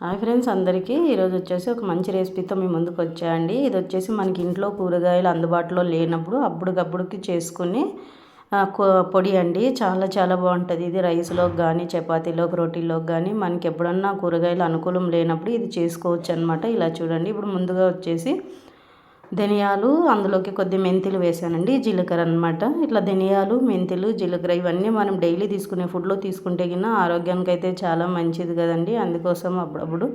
Hi friends అందరికీ ఈరోజు వచ్చేసి ఒక మంచి రెసిపీతో మీ ముందుకు వచ్చాయండి. ఇది వచ్చేసి మనకి ఇంట్లో కూరగాయలు అందుబాటులో లేనప్పుడు అప్పుడుకప్పుడుకి చేసుకుని పొడి అండి. చాలా చాలా బాగుంటుంది. ఇది రైస్లోకి కానీ చపాతీలోకి రోటీలోకి కానీ మనకి ఎప్పుడన్నా కూరగాయలు అనుకూలం లేనప్పుడు ఇది చేసుకోవచ్చు అనమాట ఇలా చూడండి. ఇప్పుడు ముందుగా వచ్చేసి ధనియాలు అందులోకి కొద్ది మెంతులు వేసానండి జీలకర్ర అనమాట ఇట్లా ధనియాలు మెంతులు జీలకర్ర ఇవన్నీ మనం డైలీ తీసుకునే ఫుడ్లో తీసుకుంటే కింద ఆరోగ్యానికి అయితే చాలా మంచిది కదండి. అందుకోసం అప్పుడప్పుడు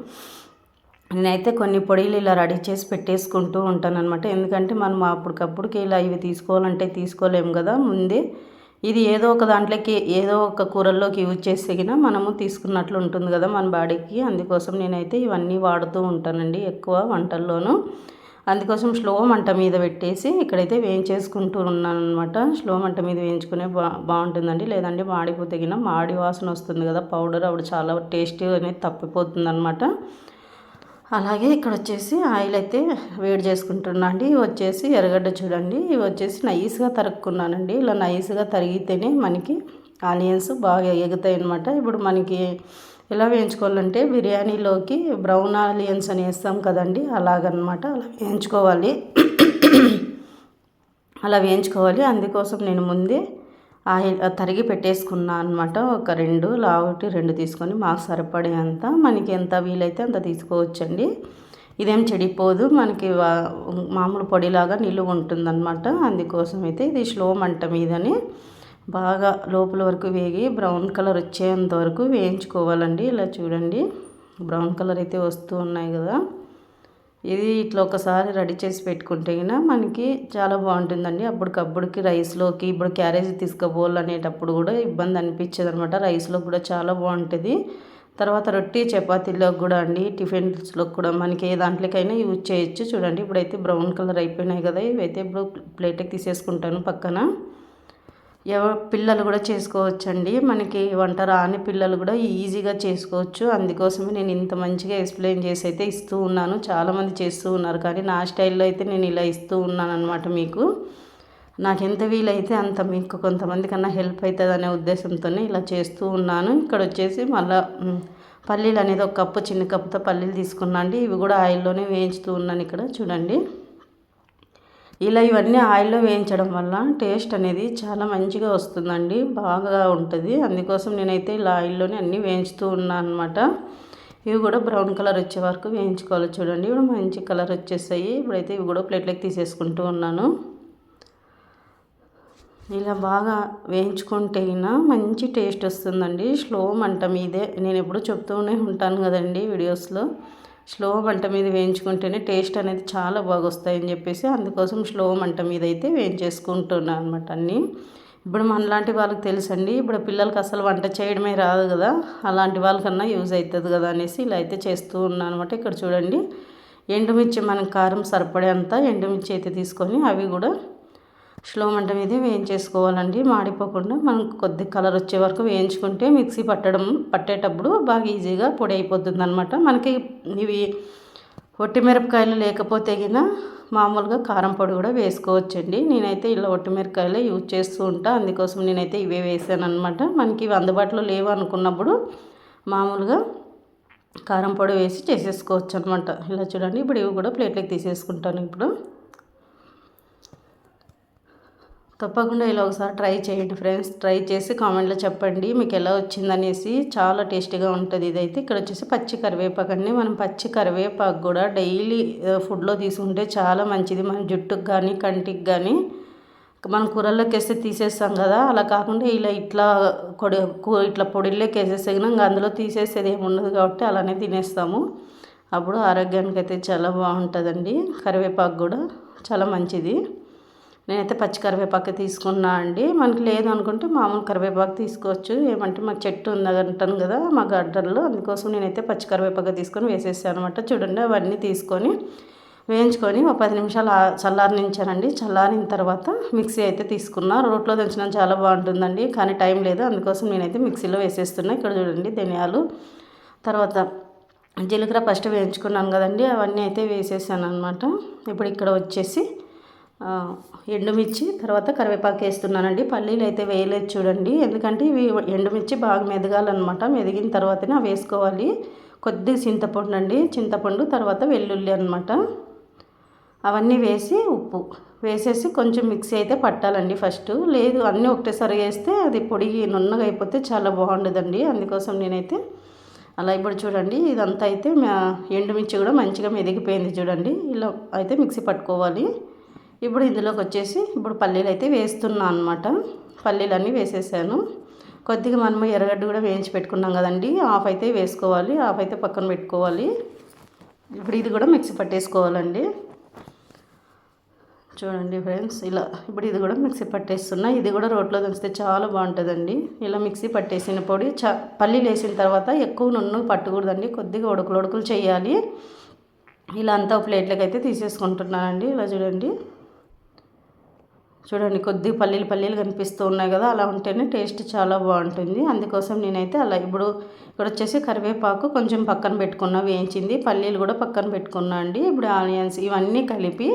నేనైతే కొన్ని పొడిలు ఇలా రెడీ చేసి పెట్టేసుకుంటూ ఉంటాననమాట ఎందుకంటే మనం అప్పటికప్పుడుకి ఇలా ఇవి తీసుకోవాలంటే తీసుకోలేము కదా. ముందే ఇది ఏదో ఒక దాంట్లోకి ఏదో ఒక కూరల్లోకి యూజ్ చేసేగిన మనము తీసుకున్నట్లు ఉంటుంది కదా మన బాడీకి. అందుకోసం నేనైతే ఇవన్నీ వాడుతూ ఉంటానండి ఎక్కువ వంటల్లోనూ. అందుకోసం స్లో మంట మీద పెట్టేసి ఇక్కడైతే వేయించేసుకుంటూ ఉన్నాను అనమాట స్లో మంట మీద వేయించుకునే బా బాగుంటుందండి. లేదంటే మాడిపోతే గిన మాడి వాసన వస్తుంది కదా పౌడర్ అప్పుడు చాలా టేస్టీ అనేది తప్పిపోతుంది అనమాట అలాగే ఇక్కడ వచ్చేసి ఆయిల్ అయితే వేడి చేసుకుంటున్నా అండి. వచ్చేసి ఎర్రగడ్డ చూడండి. ఇవి వచ్చేసి నైస్గా తరుక్కున్నానండి. ఇలా నైస్గా తరిగితేనే మనకి ఆనియన్స్ బాగా ఎగుతాయి అనమాట ఇప్పుడు మనకి ఎలా వేయించుకోవాలంటే బిర్యానీలోకి బ్రౌన్ ఆనియన్స్ అని వేస్తాం కదండి అలాగనమాట అలా వేయించుకోవాలి. అలా వేయించుకోవాలి. అందుకోసం నేను ముందే ఆయిల్ తరిగి పెట్టేసుకున్నా అనమాట. ఒక రెండు లావుటి రెండు తీసుకొని మాకు సరిపడే అంత. మనకి ఎంత వీలైతే అంత తీసుకోవచ్చండి. ఇదేం చెడిపోదు. మనకి మామూలు పొడిలాగా నిలువ ఉంటుందన్నమాట అందుకోసం అయితే ఇది స్లో మంట మీదని బాగా లోపల వరకు వేగి బ్రౌన్ కలర్ వచ్చేంత వరకు వేయించుకోవాలండి. ఇలా చూడండి. బ్రౌన్ కలర్ అయితే వస్తూ ఉన్నాయి కదా. ఇది ఇట్లా ఒకసారి రెడీ చేసి పెట్టుకుంటే కన్నా మనకి చాలా బాగుంటుందండి. అప్పటికప్పుడుకి రైస్లోకి ఇప్పుడు క్యారేజ్ తీసుకుపోవాలనేటప్పుడు కూడా ఇబ్బంది అనిపించదు అనమాట రైస్లో కూడా చాలా బాగుంటుంది. తర్వాత రొట్టి చపాతీలోకి కూడా అండి టిఫిన్స్లో కూడా మనకి ఏ దాంట్లోకైనా యూజ్ చేయొచ్చు. చూడండి ఇప్పుడైతే బ్రౌన్ కలర్ అయిపోయినాయి కదా. ఇవైతే ఇప్పుడు ప్లేట్కి తీసేసుకుంటాను పక్కన. ఎవరు పిల్లలు కూడా చేసుకోవచ్చండి. మనకి వంట రాని పిల్లలు కూడా ఈజీగా చేసుకోవచ్చు. అందుకోసమే నేను ఇంత మంచిగా ఎక్స్ప్లెయిన్ చేసి అయితే ఇస్తూ ఉన్నాను. చాలామంది చేస్తూ ఉన్నారు కానీ నా స్టైల్లో అయితే నేను ఇలా ఇస్తూ ఉన్నాను అనమాట మీకు. నాకు ఎంత వీలైతే అంత మీకు కొంతమంది కన్నా హెల్ప్ అవుతుంది అనే ఉద్దేశంతోనే ఇలా చేస్తూ ఉన్నాను. ఇక్కడ వచ్చేసి మళ్ళీ పల్లీలు అనేది ఒక కప్పు చిన్న కప్పుతో పల్లీలు తీసుకున్నాను అండి ఇవి కూడా ఆయిల్లోనే వేయించుతూ ఉన్నాను ఇక్కడ. చూడండి. ఇలా ఇవన్నీ ఆయిల్లో వేయించడం వల్ల టేస్ట్ అనేది చాలా మంచిగా వస్తుందండి బాగా ఉంటుంది. అందుకోసం నేనైతే ఇలా ఆయిల్లోనే అన్నీ వేయించుతూ ఉన్నాను అనమాట ఇవి కూడా బ్రౌన్ కలర్ వచ్చే వరకు వేయించుకోవాలి చూడండి. ఇప్పుడు మంచి కలర్ వచ్చేసాయి. ఇప్పుడైతే ఇవి కూడా ప్లేట్లోకి తీసేసుకుంటూ ఉన్నాను. ఇలా బాగా వేయించుకుంటే మంచి టేస్ట్ వస్తుందండి. స్లో మంట మీదే. నేను ఎప్పుడు చెప్తూనే ఉంటాను కదండి వీడియోస్లో. స్లో మంట మీద వేయించుకుంటేనే టేస్ట్ అనేది చాలా బాగా వస్తాయని చెప్పేసి అందుకోసం స్లో మంట మీద అయితే వేయించేసుకుంటున్నాను అనమాట అన్నీ. ఇప్పుడు మనలాంటి వాళ్ళకి తెలుసండి ఇప్పుడు పిల్లలకి అసలు వంట చేయడమే రాదు కదా అలాంటి వాళ్ళకన్నా యూజ్ అవుతుంది కదా అనేసి ఇలా అయితే చేస్తూ ఉన్నాను అనమాట ఇక్కడ చూడండి ఎండుమిర్చి మనం కారం సరిపడే అంత ఎండుమిర్చి అయితే తీసుకొని అవి కూడా స్లో మంట మీద వేయించేసుకోవాలండి. మాడిపోకుండా మనం కొద్ది కలర్ వచ్చే వరకు వేయించుకుంటే మిక్సీ పట్టడం పట్టేటప్పుడు బాగా ఈజీగా పొడి అయిపోతుంది అనమాట మనకి ఇవి ఒట్టిమిరపకాయలు లేకపోతే గిన మామూలుగా కారం పొడి కూడా వేసుకోవచ్చండి. నేనైతే ఇలా ఒట్టిమిరపకాయలే యూజ్ చేస్తూ ఉంటా. అందుకోసం నేనైతే ఇవే వేసాను అనమాట మనకి ఇవి అందుబాటులో లేవు అనుకున్నప్పుడు మామూలుగా కారం పొడి వేసి చేసేసుకోవచ్చు అనమాట ఇలా చూడండి ఇప్పుడు ఇవి కూడా ప్లేట్లోకి తీసేసుకుంటాను ఇప్పుడు. తప్పకుండా ఇలా ఒకసారి ట్రై చేయండి ఫ్రెండ్స్. ట్రై చేసి కామెంట్లో చెప్పండి మీకు ఎలా వచ్చిందనేసి. చాలా టేస్టీగా ఉంటుంది ఇదైతే. ఇక్కడ వచ్చేసి పచ్చి కరివేపాకు అండి. మనం పచ్చి కరివేపాకు కూడా డైలీ ఫుడ్లో తీసుకుంటే చాలా మంచిది. మన జుట్టుకు కానీ కంటికి కానీ మనం కూరల్లోకి వేస్తే తీసేస్తాం కదా. అలా కాకుండా ఇలా ఇట్లా కొడి ఇట్లా పొడిలోకి వేసేస్తే ఇంకా అందులో తీసేసేది ఏమి ఉండదు కాబట్టి అలానే తినేస్తాము. అప్పుడు ఆరోగ్యానికి అయితే చాలా బాగుంటుందండి. కరివేపాకు కూడా చాలా మంచిది. నేనైతే పచ్చి కరివేపాకు తీసుకున్నా అండి. మనకి లేదు అనుకుంటే మామూలు కరివేపాకు తీసుకోవచ్చు. ఏమంటే మాకు చెట్టు ఉందంటాను కదా మా గార్డెన్లో. అందుకోసం నేనైతే పచ్చి కరివేపాకు తీసుకొని వేసేసాను అనమాట చూడండి అవన్నీ తీసుకొని వేయించుకొని ఒక పది నిమిషాలు చల్లారనించానండి. చల్లారిన తర్వాత మిక్సీ అయితే తీసుకున్నా. రోట్లో దంచడం చాలా బాగుంటుందండి కానీ టైం లేదు. అందుకోసం నేనైతే మిక్సీలో వేసేస్తున్నా. ఇక్కడ చూడండి ధనియాలు. తర్వాత జీలకర్ర ఫస్ట్ వేయించుకున్నాను కదండి అవన్నీ అయితే వేసేసాను అనమాట ఇప్పుడు ఇక్కడ వచ్చేసి ఎండుమిర్చి తర్వాత కరివేపాకు వేస్తున్నానండి. పల్లీలు అయితే వేయలేదు చూడండి. ఎందుకంటే ఇవి ఎండుమిర్చి బాగా మెదగాలన్నమాట. మెదిగిన తర్వాతనే వేసుకోవాలి. కొద్దిగా చింతపండు అండి. చింతపండు తర్వాత వెల్లుల్లి అనమాట అవన్నీ వేసి ఉప్పు వేసేసి కొంచెం మిక్సీ అయితే పట్టాలండి ఫస్ట్. లేదు అన్నీ ఒకటేసారి వేస్తే అది పొడి నున్నగా అయిపోతే చాలా బాగుండదండి. అందుకోసం నేనైతే అలా ఇప్పుడు చూడండి. ఇదంతా అయితే ఎండుమిర్చి కూడా మంచిగా మెదిగిపోయింది చూడండి. ఇలా అయితే మిక్సీ పట్టుకోవాలి. ఇప్పుడు ఇందులోకి వచ్చేసి ఇప్పుడు పల్లీలు అయితే వేస్తున్నాను అనమాట పల్లీలన్నీ వేసేసాను. కొద్దిగా మనము ఎర్రగడ్డ కూడా వేయించి పెట్టుకున్నాం కదండి. ఆఫ్ అయితే వేసుకోవాలి. ఆఫ్ అయితే పక్కన పెట్టుకోవాలి. ఇప్పుడు ఇది కూడా మిక్సీ పట్టేసుకోవాలండి. చూడండి ఫ్రెండ్స్ ఇలా ఇప్పుడు ఇది కూడా మిక్సీ పట్టేస్తున్నా. ఇది కూడా రోట్లో దంచితే చాలా బాగుంటుందండి. ఇలా మిక్సీ పట్టేసిన పొడి చ పల్లీలు వేసిన తర్వాత ఎక్కువ నూనె పట్టకూడదండి. కొద్దిగా ఉడుకులు ఉడుకులు చేయాలి. ఇలా అంతా ప్లేట్లకి అయితే తీసేసుకుంటున్నానండి. ఇలా చూడండి. చూడండి కొద్ది పల్లీలు పల్లీలు కనిపిస్తూ ఉన్నాయి కదా అలా ఉంటేనే టేస్ట్ చాలా బాగుంటుంది. అందుకోసం నేనైతే అలా ఇప్పుడు ఇక్కడ వచ్చేసి కరివేపాకు కొంచెం పక్కన పెట్టుకున్నా వేయించింది. పల్లీలు కూడా పక్కన పెట్టుకున్నా అండి. ఇప్పుడు ఆనియన్స్ ఇవన్నీ కలిపి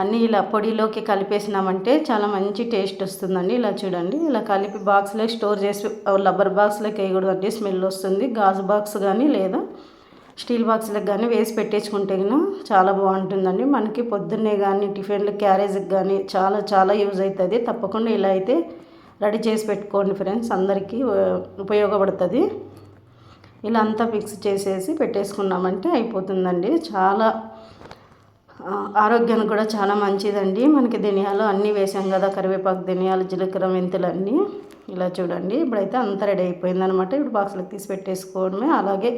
అన్నీ ఇలా పొడిలోకి కలిపేసినామంటే చాలా మంచి టేస్ట్ వస్తుందండి. ఇలా చూడండి ఇలా కలిపి బాక్స్లో స్టోర్ చేసి రబ్బర్ బాక్స్లోకి వేయకూడదండి. స్మెల్ వస్తుంది. గాజు బాక్స్ కానీ లేదా స్టీల్ బాక్స్లకు కానీ వేసి పెట్టేసుకుంటే చాలా బాగుంటుందండి. మనకి పొద్దున్నే కానీ టిఫిన్లు క్యారేజ్కి కానీ చాలా చాలా యూజ్ అవుతుంది. తప్పకుండా ఇలా అయితే రెడీ చేసి పెట్టుకోండి ఫ్రెండ్స్. అందరికీ ఉపయోగపడుతుంది. ఇలా అంతా మిక్స్ చేసేసి పెట్టేసుకున్నామంటే అయిపోతుందండి. చాలా ఆరోగ్యానికి కూడా చాలా మంచిదండి. మనకి ధనియాలు అన్నీ వేసాం కదా కరివేపాకు ధనియాలు జీలకర్ర మెంతులు అన్నీ ఇలా చూడండి ఇప్పుడైతే అంతా రెడీ అయిపోయిందనమాట ఇప్పుడు బాక్స్లోకి తీసి పెట్టేసుకోవడమే. అలాగే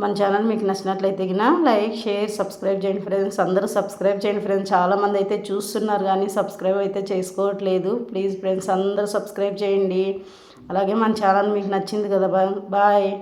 మన ఛానల్ మీకు నచ్చినట్లయితే గిన లైక్ షేర్ సబ్స్క్రైబ్ చేయండి ఫ్రెండ్స్. అందరూ సబ్స్క్రైబ్ చేయండి ఫ్రెండ్స్. చాలామంది అయితే చూస్తున్నారు కానీ సబ్స్క్రైబ్ అయితే చేసుకోవట్లేదు. ప్లీజ్ ఫ్రెండ్స్ అందరూ సబ్స్క్రైబ్ చేయండి. అలాగే మన ఛానల్ మీకు నచ్చింది కదా బాయ్.